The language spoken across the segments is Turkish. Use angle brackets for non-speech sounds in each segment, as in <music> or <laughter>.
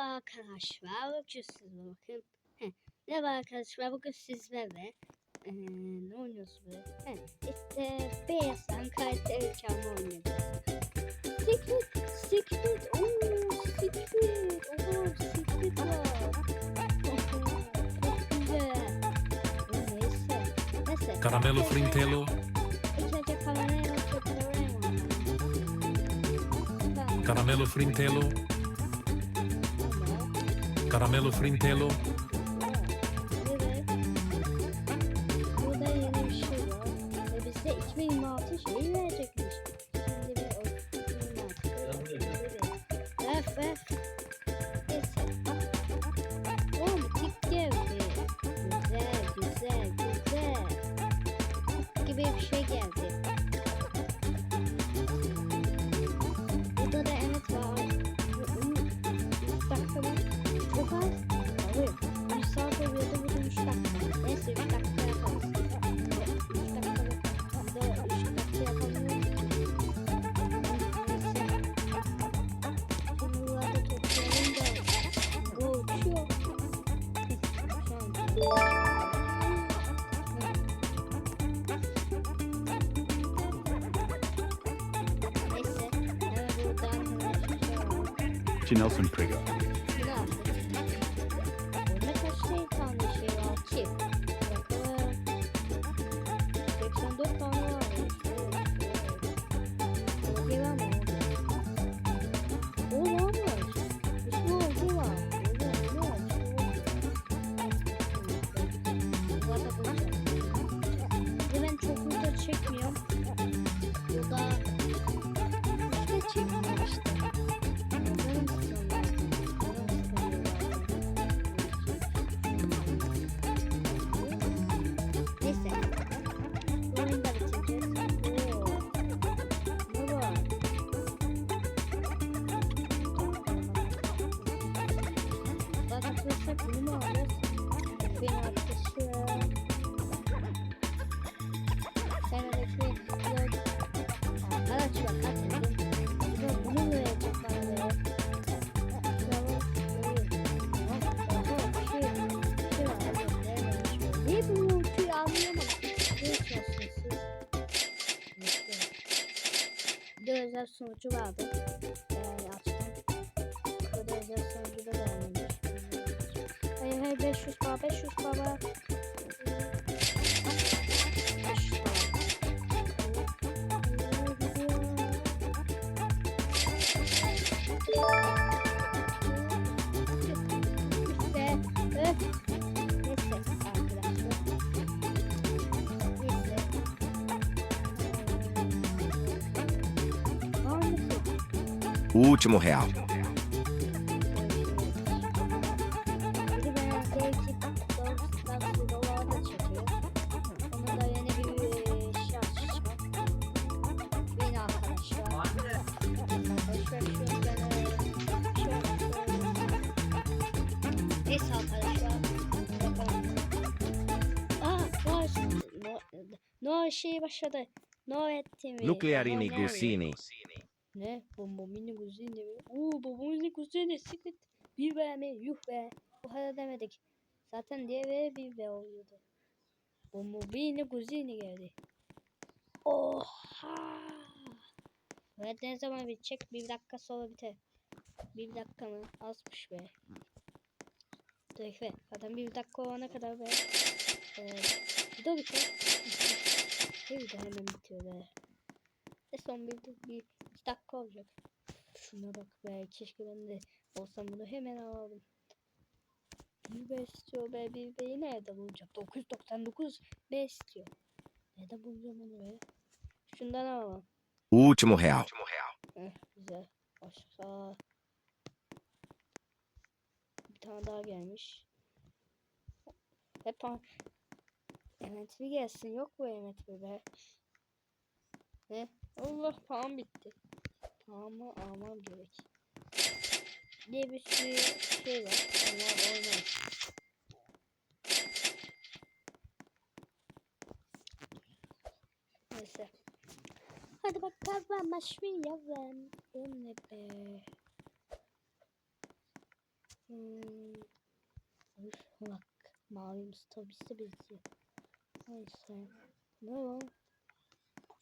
arkadaşlar bugün sizle bakın. Heh, var arkadaşlar bugün sizlerle ee, ne oynuyoruz böyle? Heh, işte beyazdan karakter hikayemi oynayacağız. Secret, secret, ooo secret, ooo secret var. Caramelo Frintelo, oturtuyorum. Tamam. Caramelo Frintelo, Caramelo Frintelo, to Nelson Trigger. Ne yaptık? Burada kaç şey tane şey var ki? Bakalım. 84 tane var. Olgi var mı? O varmış. Üstü olgi var. Olgi var. Burada bulacağız. Bir de ben çok video çekmiyorum. Arkadaşlar bunu mu alacağız? Benim arkadaşım. Sen şey yok. Arkadaşlar kaçırdım. Bunu verecek bana be. Niye bu ultiyi gene şey yapıyorum. Neyse arkadaşlar. Bakalım. Aa, no, no, no şey başladı. No etti mi? Nuclearini Tamam. Ne? Bomba mini kuzini mi? Oo bomba mini kuzini secret. Bir be mi? Yuh be. Bu kadar demedik. Zaten diye ve bir be oluyordu. Bomba mini kuzini geldi. Oha. Evet ne zaman bitecek? Bir dakika sonra biter. Bir dakika mı? Azmış be. Dur be. Zaten bir dakika olana kadar be. Ee, video biter. Bir video hemen bitiyor be. Ve son bir, bir olacak. Şuna bak be keşke ben de olsam bunu hemen alalım. Bir be istiyor be bir beyi nerede bulacağım? 999 be istiyor. Nerede bulacağım onu be? Şundan alalım. O último real. Heh, güzel. Başka. Bir tane daha gelmiş. Hep bir gelsin. Yok bu bir be. Ne? Allah param bitti. Paramı almam gerek. Diye bir sürü şey var. Onlar olmaz. Neyse. Hadi bakalım başlayalım. Bu ne be? Hmm. Üf, bak mavi tabii de benziyor. Neyse. Ne lan?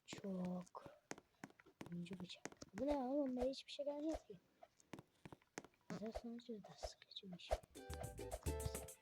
Çok. İnce bıçak. Bu ne oğlum? Ben hiçbir şey gelmez ki. Güzel sonucu da sıkıcıymış. Burada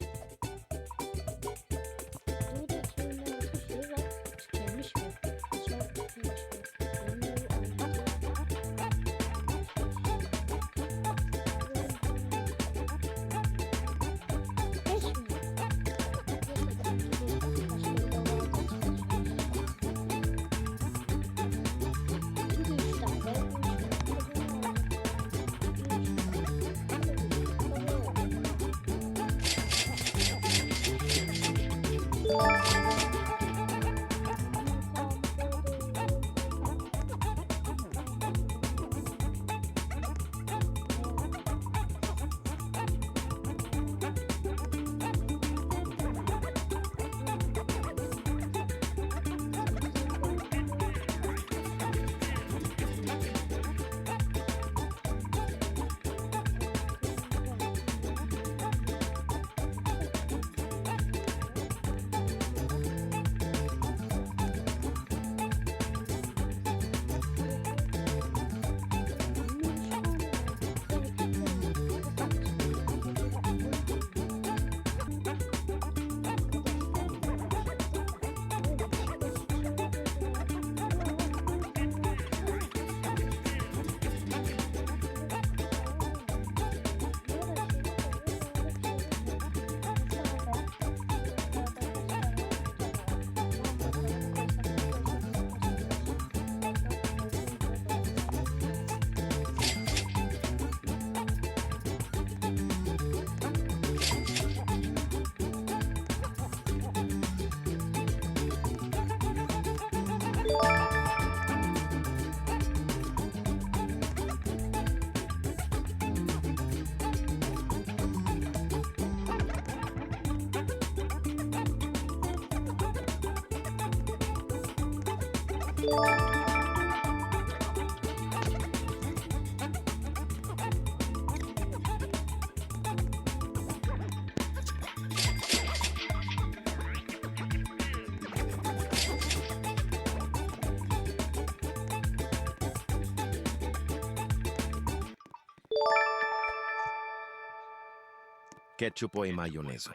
Ketchup y mayonesa.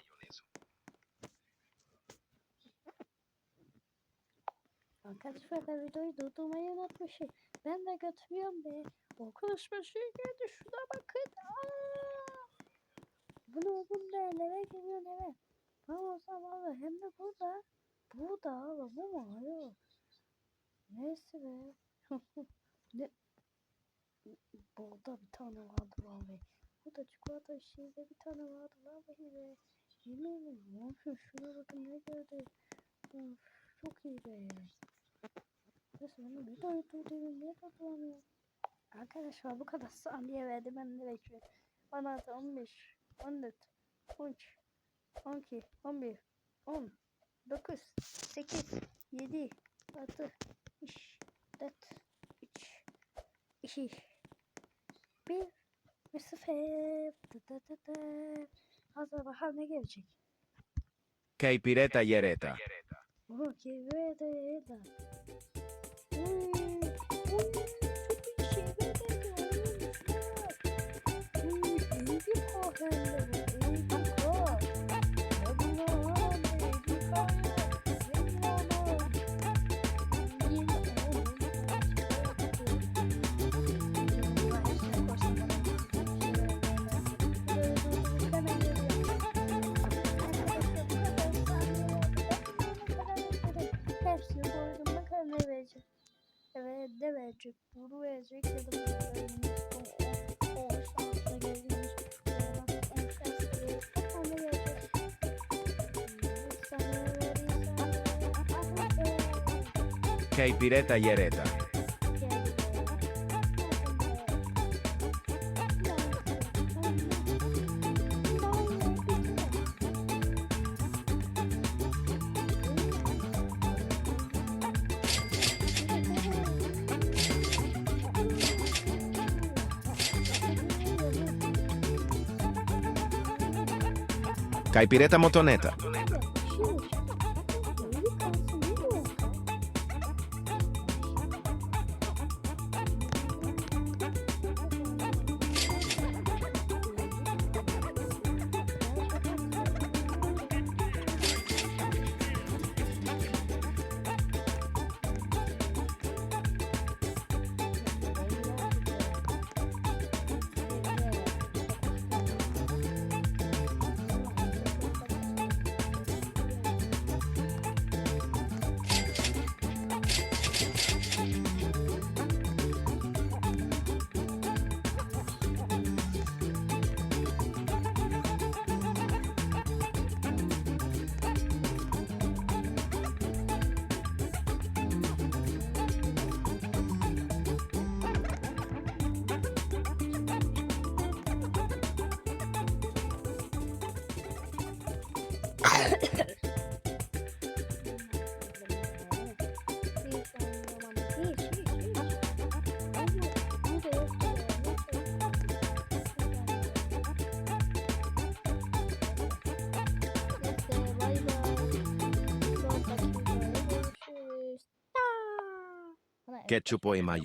Arkadaşlar videoyu durdurmayı unutmuşum. Ben de götürüyorum be. O konuşma şey geldi. Şuna bakın. Aa! Bu ne oğlum be? Nereye geliyor? Ben olsam abi hem de burada. Burada abi bu mu? Hayır. Neyse be. <laughs> ne? Burada bir tane vardı abi. Burada çikolata şeyde bir tane vardı vallahi be. Yemin ederim. Şuna bakın ne gördü. Of, çok iyi be. Ben bir daha durdurayım. Niye durduramıyorum? Arkadaşlar bu kadar saniye verdi ben de bekliyorum. 16, 15, 14, 13, 12, 11, 10, 9, 8, 7, 6, 5, 4, 3, 2, 1 ve 0. Da da da da. Hazır bakalım ne gelecek. Che pireta yereta. Okey ve de Yay! Verecek? Bunu verecek ya da bunu verecek. O, o Caipireta motoneta. Ketchup o mayo.